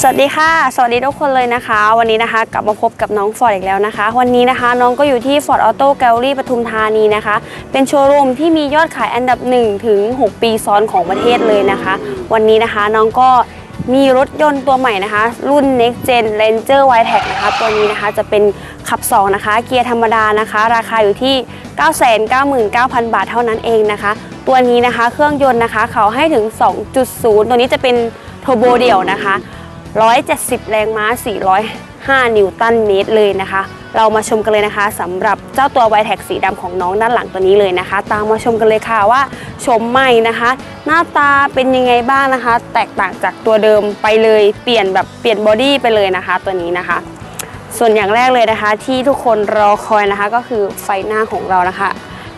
สวัสดีค่ะ สวัสดีทุกคนเลยนะคะ วันนี้นะคะกลับมาพบกับน้องฟอร์ดอีกแล้วนะคะ วันนี้นะคะน้องก็อยู่ที่ Ford Auto Gallery ปทุมธานีนะคะ เป็นโชว์รูมที่มียอดขายอันดับ 1 ถึง 6 ปีซ้อนของประเทศเลยนะคะ วันนี้นะคะน้องก็มีรถยนต์ตัวใหม่นะคะ รุ่น Next Gen Ranger w i t e c นะคะ ตัวนี้นะคะจะเป็นขับ 2 นะคะ เกียร์ธรรมดานะคะ ราคาอยู่ที่ 999,000 บาทเท่านั้นเองนะคะ ตัวนี้นะคะเครื่องยนต์นะคะเขาให้ถึง 2.0 ตัวนี้จะเป็นโทโบเดี่ยวนะคะ 170 แรงม้า 405 นิวตันเมตรเลยนะคะ เรามาชมกันเลยนะคะสำหรับเจ้าตัวไวแท็กสีดำของน้องด้านหลังตัวนี้เลยนะคะ ตามมาชมกันเลยค่ะว่าชมใหม่นะคะ หน้าตาเป็นยังไงบ้างนะคะ แตกต่างจากตัวเดิมไปเลยเปลี่ยนแบบเปลี่ยนบอดี้ไปเลยนะคะตัวนี้นะคะส่วนอย่างแรกเลยนะคะ ที่ทุกคนรอคอยนะคะก็คือไฟหน้าของเรานะคะ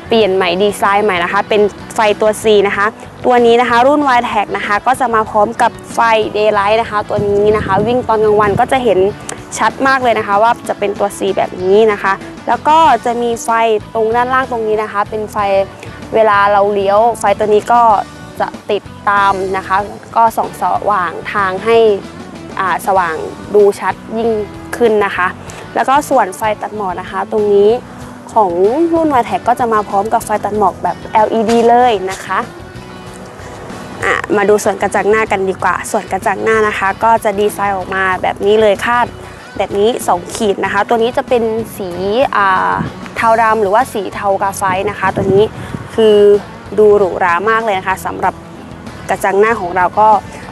เปลี่ยนใหม่ดีไซน์ใหม่นะคะ เป็น ไฟตัว C นะคะ ตัวนี้นะคะรุ่น w i t e c นะคะ ก็จะมาพร้อมกับไฟ Daylight นะคะ ตัวนี้นะคะ วิ่งตอนกลางวันก็จะเห็นชัดมากเลยนะคะ ว่าจะเป็นตัว C แบบนี้นะคะ แล้วก็จะมีไฟตรงด้านล่างตรงนี้นะคะ เป็นไฟเวลาเราเลี้ยว ไฟตัวนี้ก็จะติดตามนะคะ ก็ส่องสว่างทางให้อ่าสว่างดูชัดยิ่งขึ้นนะคะ แล้วก็ส่วนไฟตัดหมอกนะคะ ตรงนี้ ของรุ่น w i t e c ก็จะมาพร้อมกับไฟตัดหมอกแบบ LED เลยนะคะมาดูส่วนกระจังหน้ากันดีกว่า ส่วนกระจังหน้านะคะ ก็จะดีไซน์ออกมาแบบนี้เลยคาดแบบนี้ 2 ขีดนะคะ ตัวนี้จะเป็นสีเทาดำหรือว่าสีเทากาไฟนะคะ ตัวนี้คือดูหรูหรามากเลยนะคะสำหรับกระจังหน้าของเราก็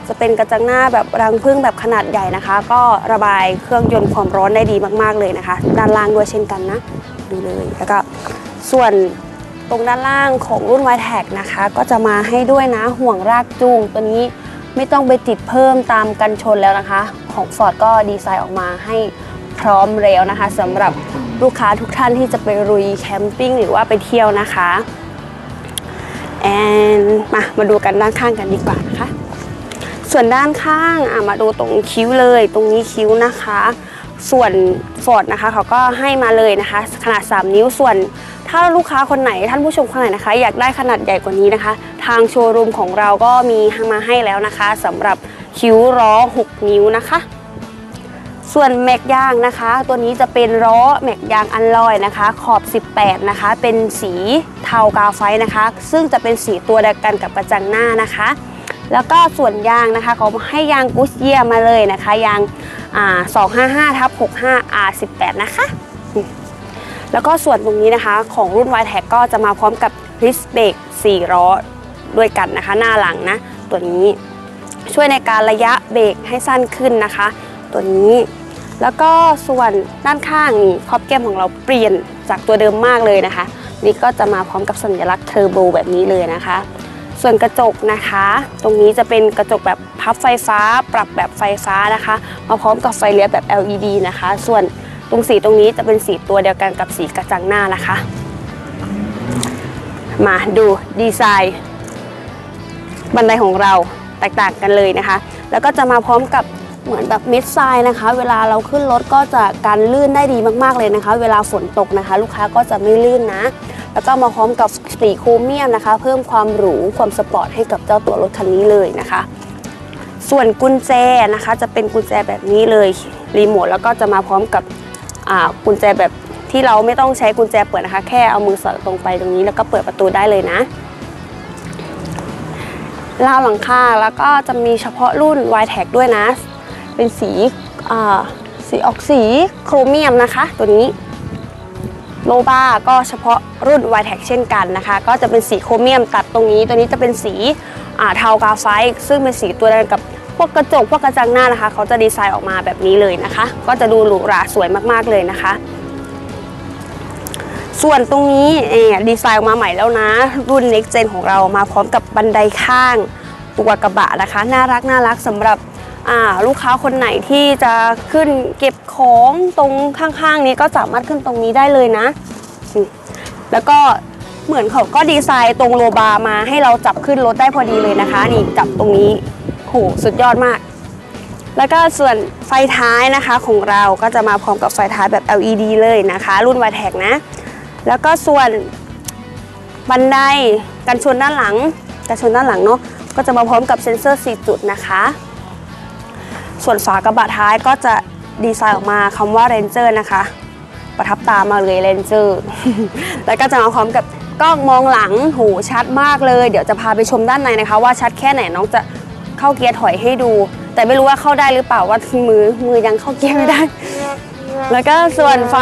จะเป็นกระจังหน้าแบบรังผึ้งแบบขนาดใหญ่นะคะ ก็ระบายเครื่องยนต์ความร้อนได้ดีมากๆเลยนะคะ ด้านล่างด้วยเช่นกันนะ ดูเลย แล้วก็ส่วนตรงด้านล่างของรุ่น y t e c นะคะ ก็จะมาให้ด้วยนะห่วงรากจูงตัวนี้ไม่ต้องไปติดเพิ่มตามกันชนแล้วนะคะ ของ Ford ก็ดีไซน์ออกมาให้พร้อมแล้วนะคะสำหรับลูกค้าทุกท่านที่จะไปรุยแคมปิ้งหรือว่าไปเที่ยวนะคะแอนมามาดูกันด้านข้างกันดีกว่านะคะ ส่วนด้านข้างอะมาดูตรงคิ้วเลย ตรงนี้คิ้วนะคะ ส่วนฟอร์ดนะคะเขาก็ให้มาเลยนะคะ ขนาด 3 นิ้วส่วน ถ้าลูกค้าคนไหนท่านผู้ชมคนไหนนะคะ อยากได้ขนาดใหญ่กว่านี้นะคะ ทางโชว์รูมของเราก็มีมาให้แล้วนะคะสำหรับคิ้วล้อ 6 นิ้วนะคะ ส่วนแม็กยางนะคะ ตัวนี้จะเป็นล้อแม็กยางอันลอยนะคะ ขอบ 18 นะคะ เป็นสีเทากาไฟนะคะ ซึ่งจะเป็นสีตัวเดียวกันกับกระจังหน้านะคะ แล้วก็ส่วนยางนะคะเขาให้ยางกุสเยียมาเลยนะคะยางอ่า255ทับ65 R18 นะคะ แล้วก็ส่วนตรงนี้นะคะของรุ่น y t e c ก็จะมาพร้อมกับดิสเบรก4ล้อด้วยกันนะคะ หน้าหลังนะ ตัวนี้ช่วยในการระยะเบรกให้สั้นขึ้นนะคะ ตัวนี้แล้วก็ส่วนด้านข้างนี่ครอบแก้มของเราเปลี่ยนจากตัวเดิมมากเลยนะคะ นี่ก็จะมาพร้อมกับสัญลักษณ์เทอร์โบแบบนี้เลยนะคะ ส่วนกระจกนะคะ ตรงนี้จะเป็นกระจกแบบพับไฟฟ้า ปรับแบบไฟฟ้านะคะ มาพร้อมกับไฟเลี้ยวแบบ LED นะคะ ส่วนตรงสีตรงนี้จะเป็นสีตัวเดียวกันกับสีกระจังหน้านะคะ มาดูดีไซน์บันไดของเราแตกต่างกันเลยนะคะ แล้วก็จะมาพร้อมกับเหมือนแบบมิดไซน์นะคะ เวลาเราขึ้นรถก็จะการลื่นได้ดีมากๆเลยนะคะ เวลาฝนตกนะคะ ลูกค้าก็จะไม่ลื่นนะ แล้วก็มาพร้อมกับสีโครเมียมนะคะ เพิ่มความหรูความสปอร์ตให้กับเจ้าตัวรถคันนี้เลยนะคะ ส่วนกุญแจนะคะจะเป็นกุญแจแบบนี้เลยรีโมทแล้วก็จะมาพร้อมกับกุญแจแบบที่เราไม่ต้องใช้กุญแจเปิดนะคะ แค่เอามือสอดตรงไปตรงนี้แล้วก็เปิดประตูได้เลยนะราวหลังคาแล้วก็จะมีเฉพาะรุ่น y t e c ด้วยนะ เป็นสีสีออกสีโครเมียมนะคะ ตัวนี้ โลบาก็เฉพาะรุ่น y t e c เช่นกันนะคะ ก็จะเป็นสีโครเมียมตัดตรงนี้ ตัวนี้จะเป็นสีเทากาไฟซึ่งเป็นสีตัวเดียวกับพวกกระจกพวกกระจังหน้านะคะ เขาจะดีไซน์ออกมาแบบนี้เลยนะคะ ก็จะดูหรูหราสวยมากๆเลยนะคะ ส่วนตรงนี้เอ่อดีไซน์ออกมาใหม่แล้วนะ รุ่น Next Gen ของเรามาพร้อมกับบันไดข้างตัวกระบะนะคะ น่ารักน่ารักสำหรับ ลูกค้าคนไหนที่จะขึ้นเก็บของตรงข้างๆ นี้ก็สามารถขึ้นตรงนี้ได้เลยนะ แล้วก็เหมือนเขาก็ดีไซน์ตรงโลบาร์มาให้เราจับขึ้นรถได้พอดีเลยนะคะ นี่จับตรงนี้โหสุดยอดมาก แล้วก็ส่วนไฟท้ายนะคะของเราก็จะมาพร้อมกับไฟท้ายแบบ LED เลยนะคะ รุ่น y t e c นะ แล้วก็ส่วนบันไดกันชนด้านหลังกันชนด้านหลังเนาะก็จะมาพร้อมกับเซ็นเซอร์ 4 จุดนะคะ ส่วนฝากระบะท้ายก็จะดีไซน์ออกมาคำว่า Ranger นะคะ ประทับตามาเลย Ranger แล้วก็จะมาพร้อมกับกล้องมองหลังโหชัดมากเลย เดี๋ยวจะพาไปชมด้านในนะคะ ว่าชัดแค่ไหนน้องจะเข้าเกียร์ถอยให้ดู แต่ไม่รู้ว่าเข้าได้หรือเปล่าว่ามือมือยังเข้าเกียร์ไม่ได้ แล้วก็ส่วนไฟ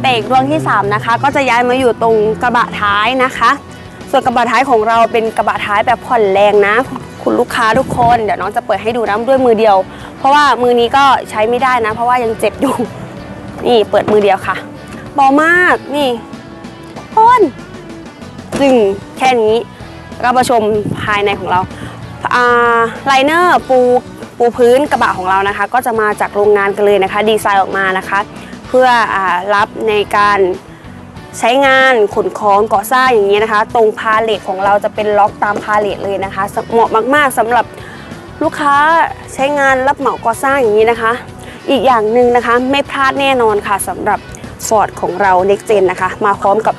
เบรกดวงที่ 3 นะคะ ก็จะย้ายมาอยู่ตรงกระบะท้ายนะคะ ส่วนกระบะท้ายของเราเป็นกระบะท้ายแบบผ่อนแรงนะ คุณลูกค้าทุกคนเดี๋ยวน้องจะเปิดให้ดูนะด้วยมือเดียว เพราะว่ามือนี้ก็ใช้ไม่ได้นะ เพราะว่ายังเจ็บอยู่ นี่เปิดมือเดียวค่ะเบามากนี่พ่นจึงแค่นี้ก็มาชมภายในของเราไลเนอร์ปูปูพื้นกระบะของเรานะคะ ก็จะมาจากโรงงานกันเลยนะคะ ดีไซน์ออกมานะคะ เพื่ออรับในการ ใช้งานขนของก่อสร้างอย่างนี้นะคะ ตรงพาเลทของเราจะเป็นล็อกตามพาเลทเลยนะคะเหมาะมาก ๆสำหรับลูกค้าใช้งานรับเหมาก่อสร้างอย่างนี้นะคะ อีกอย่างหนึ่งนะคะ ไม่พลาดแน่นอนค่ะสำหรับ Ford ของเรา Next Gen นะคะ มาพร้อมกับ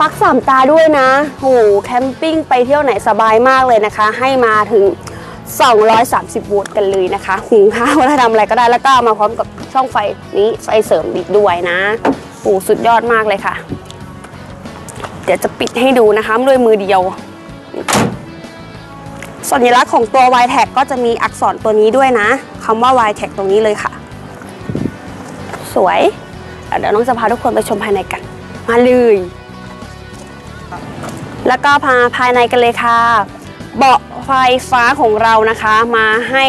ปลั๊กสามตาด้วยนะโหแคมปิ้งไปเที่ยวไหนสบายมากเลยนะคะ ให้มาถึง 230 โวลต์กันเลยนะคะหุงข้าวแล้วทำอะไรก็ได้แล้วก็มาพร้อมกับช่องไฟนี้ไฟเสริมอีกด้วยนะ โอ้สุดยอดมากเลยค่ะ เดี๋ยวจะปิดให้ดูนะคะด้วยมือเดียว สัญลักษณ์ของตัว y t a g ก็จะมีอักษรตัวนี้ด้วยนะคำว่า y t a g ตรงนี้เลยค่ะ สวย เดี๋ยวน้องจะพาทุกคนไปชมภายในกัน มาเลยแล้วก็พาภายในกันเลยค่ะ เบาะไฟฟ้าของเรานะคะ มาให้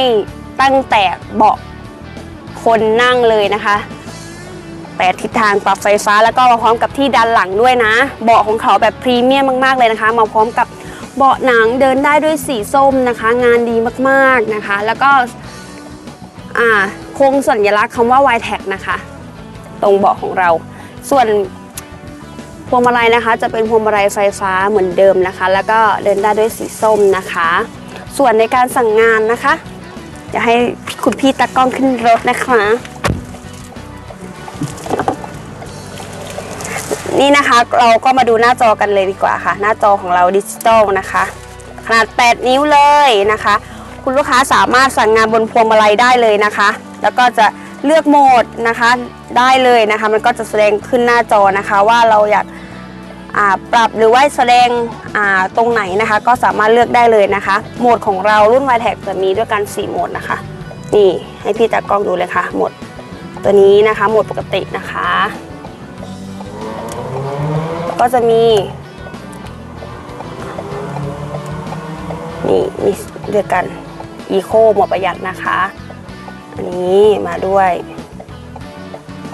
ตั้งแต่เบาะคนนั่งเลยนะคะ แปดทิศทางปรับไฟฟ้า แล้วก็มาพร้อมกับที่ดันหลังด้วยนะ เบาะของเขาแบบพรีเมียมมากๆเลยนะคะ มาพร้อมกับเบาะหนังเดินได้ด้วยสีส้มนะคะ งานดีมากๆนะคะ แล้วก็อ่าโคงสัญลักษณ์คำว่า y t a g นะคะ ตรงเบาะของเรา ส่วนพวงมาลัยนะคะ จะเป็นพวงมาลัยไฟฟ้าเหมือนเดิมนะคะ แล้วก็เดินได้ด้วยสีส้มนะคะ ส่วนในการสั่งงานนะคะจะให้คุณพี่ตากล้องขึ้นรถนะคะ นี่นะคะเราก็มาดูหน้าจอกันเลยดีกว่าค่ะ หน้าจอของเราดิจิตอลนะคะ ขนาด 8 นิ้วเลยนะคะ คุณลูกค้าสามารถสั่งงานบนพวงมาลัยได้เลยนะคะ แล้วก็จะเลือกโหมดนะคะได้เลยนะคะ มันก็จะแสดงขึ้นหน้าจอนะคะว่าเราอยากปรับหรือว่าแสดงตรงไหนนะคะ ก็สามารถเลือกได้เลยนะคะ โหมดของเรารุ่น y t e c จะมีด้วยกัน 4 โหมดนะคะ นี่ให้พี่ตากล้องดูเลยค่ะโหมดตัวนี้นะคะโหมดปกตินะคะ ก็จะมีนี่มีเรียกกันอีโคหมดประหยัดนะคะ อันนี้มาด้วย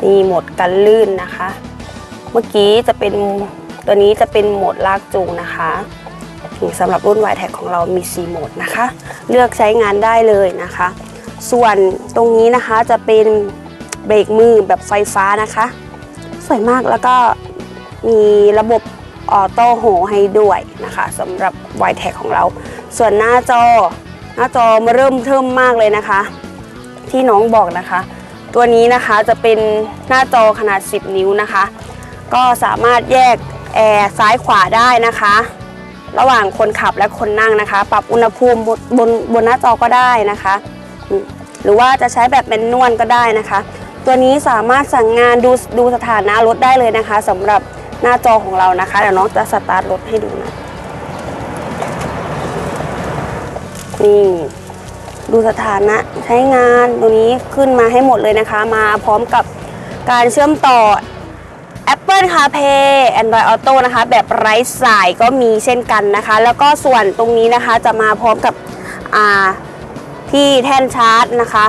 นี่หมดกันลื่นนะคะ เมื่อกี้จะเป็นตัวนี้จะเป็นโหมดลากจูงนะคะสำหรับรุ่น y t e c ของเรามี 4 โหมดนะคะ เลือกใช้งานได้เลยนะคะ ส่วนตรงนี้นะคะจะเป็นเบรกมือแบบไฟฟ้านะคะ สวยมากแล้วก็ มีระบบออโต้โหให้ด้วยนะคะสำหรับ y t e c ของเรา ส่วนหน้าจอหน้าจอมาเริ่มเทิมมากเลยนะคะ ที่น้องบอกนะคะ ตัวนี้นะคะจะเป็นหน้าจอขนาด 10 นิ้วนะคะ ก็สามารถแยกแอร์ซ้ายขวาได้นะคะ ระหว่างคนขับและคนนั่งนะคะ ปรับอุณหภูมิบนบนบนหน้าจอก็ได้นะคะ หรือว่าจะใช้แบบเป็นนวลก็ได้นะคะ ตัวนี้สามารถสั่งงานดูดูสถานะรถได้เลยนะคะสำหรับ หน้าจอของเรานะคะ เดี๋ยวน้องจะสตาร์ทรถให้ดูนะ นี่ดูสถานะใช้งานตัวนี้ขึ้นมาให้หมดเลยนะคะ มาพร้อมกับการเชื่อมต่อ Apple CarPlay Android Auto นะคะ แบบไร้สายก็มีเช่นกันนะคะ แล้วก็ส่วนตรงนี้นะคะจะมาพร้อมกับที่แท่นชาร์จนะคะ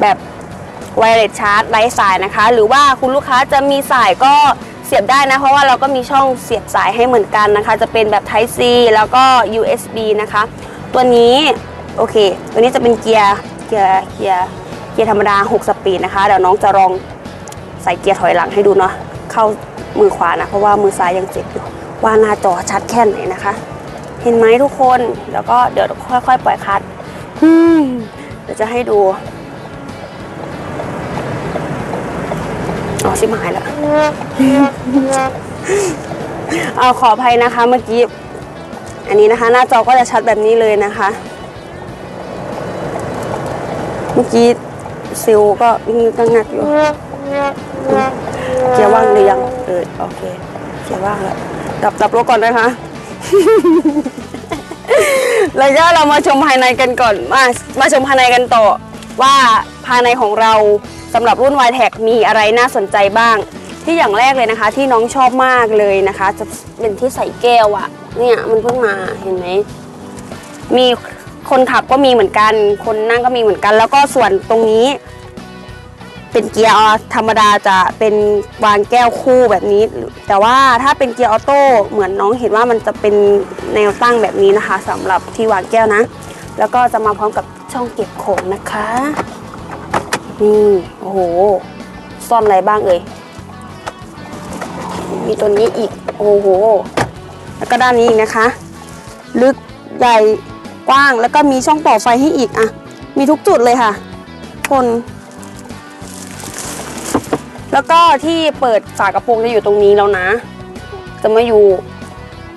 แบบไวเลสชาร์จไร้สายนะคะ หรือว่าคุณลูกค้าจะมีสายก็ เสียบได้นะ เพราะว่าเราก็มีช่องเสียบสายให้เหมือนกันนะคะ จะเป็นแบบ Type C แล้วก็ USB นะคะ ตัวนี้โอเค ตัวนี้จะเป็นเกียร์เกียร์เกียร์เกียร์ธรรมดา 6 สปีดนะคะ เดี๋ยวน้องจะลองใส่เกียร์ถอยหลังให้ดูเนาะเข้ามือขวานะ เพราะว่ามือซ้ายยังเจ็บอยู่ว่าหน้าจอชัดแค่ไหนนะคะ เห็นไหมทุกคนแล้วก็เดี๋ยวค่อยๆ ปล่อยคัดเดี๋ยวจะให้ดู อ๋อชิบหายแล้ว เอาขออภัยนะคะเมื่อกี้ อันนี้นะคะ หน้าจอก็จะชัดแบบนี้เลยนะคะ เมื่อกี้ซิลก็งึกงักอยู่เกียร์ว่างหรือยัง เออโอเคเกียร์ว่างแล้วดับดับรถก่อนนะคะแล้วก็เรามาชมภายในกันก่อน มามาชมภายในกันต่อว่าภายในของเรา สำหรับรุ่น y t e c มีอะไรน่าสนใจบ้าง ที่อย่างแรกเลยนะคะ ที่น้องชอบมากเลยนะคะ จะเป็นที่ใส่แก้วอะเนี่ยมันเพิ่งมาเห็นไหมมีคนขับก็มีเหมือนกัน คนนั่งก็มีเหมือนกัน แล้วก็ส่วนตรงนี้ เป็นเกียร์ธรรมดาจะเป็นวางแก้วคู่แบบนี้ แต่ว่าถ้าเป็นเกียร์ออโต้เหมือนน้องเห็นว่ามันจะเป็นแนวตั้งแบบนี้นะคะสำหรับที่วางแก้วนะ แล้วก็จะมาพร้อมกับช่องเก็บของนะคะ นี่โอ้โห ซ่อนอะไรบ้างเอ่ย มีตัวนี้อีก โอ้โห แล้วก็ด้านนี้อีกนะคะ ลึกใหญ่กว้างแล้วก็มีช่องต่อไฟให้อีกอะ มีทุกจุดเลยค่ะ คน แล้วก็ที่เปิดฝากระโปรงจะอยู่ตรงนี้แล้วนะ จะมาอยู่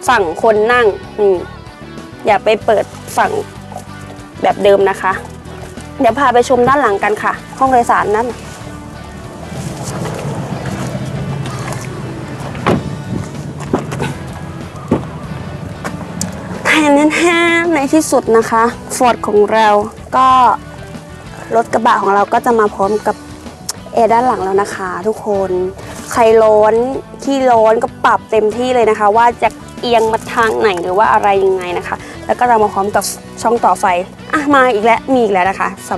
ฝั่งคนนั่ง อืมอย่าไปเปิดฝั่งแบบเดิมนะคะ เดี๋ยวพาไปชมด้านหลังกันค่ะ ห้องโดยสารนั่นแทนแท้ในที่สุดนะคะฟอร์ดของเราก็รถกระบะของเราก็จะมาพร้อมกับแอร์ด้านหลังแล้วนะคะ ทุกคนใครร้อนที่ร้อนก็ปรับเต็มที่เลยนะคะ ว่าจะเอียงมาทางไหนหรือว่าอะไรยังไงนะคะ แล้วก็จะมาพร้อมกับช่องต่อไฟ อะมาอีกแล้วมีอีกแล้วนะคะส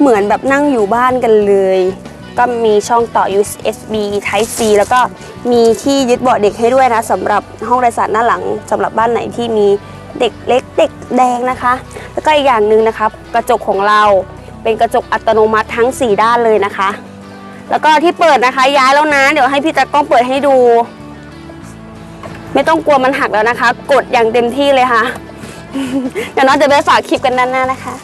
เหมือนแบบนั่งอยู่บ้านกันเลย ก็มีช่องต่อ USB Type C แล้วก็มีที่ยึดเบาะเด็กให้ด้วยนะสำหรับห้องโดยสารด้าหลังสำหรับบ้านไหนที่มีเด็กเล็กเด็กแดงนะคะ แล้วก็อีกอย่างหนึ่งนะคะกระจกของเราเป็นกระจกอัตโนมัติทั้ง 4 ด้านเลยนะคะ แล้วก็ที่เปิดนะคะย้ายแล้วนะ เดี๋ยวให้พี่ตากล้องเปิดให้ดู ไม่ต้องกลัวมันหักแล้วนะคะ กดอย่างเต็มที่เลยค่ะ เดี๋ยวน้องจะไปฝากคลิปกันด้านหน้านะคะ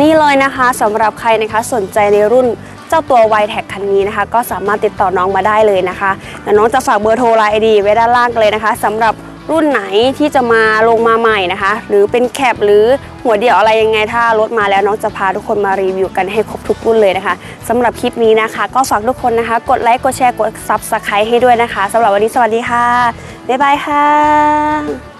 นี่เลยนะคะสำหรับใครนะคะสนใจในรุ่นเจ้าตัว y t e c คันนี้นะคะ ก็สามารถติดต่อน้องมาได้เลยนะคะเดี๋ยวน้องจะฝากเบอร์โทรไลน์ไอดีไว้ด้านล่างเลยนะคะสำหรับ รุ่นไหนที่จะมาลงมาใหม่นะคะ หรือเป็นแคปหรือหัวเดี่ยวอะไรยังไงถ้ารถมาแล้วน้องจะพาทุกคนมารีวิวกันให้ครบทุกรุ่นเลยนะคะสำหรับคลิปนี้นะคะ ก็ฝากทุกคนนะคะ กดไลค์กดแชร์กด Subscribe ให้ด้วยนะคะสำหรับวันนี้สวัสดีค่ะบ๊ายบายค่ะ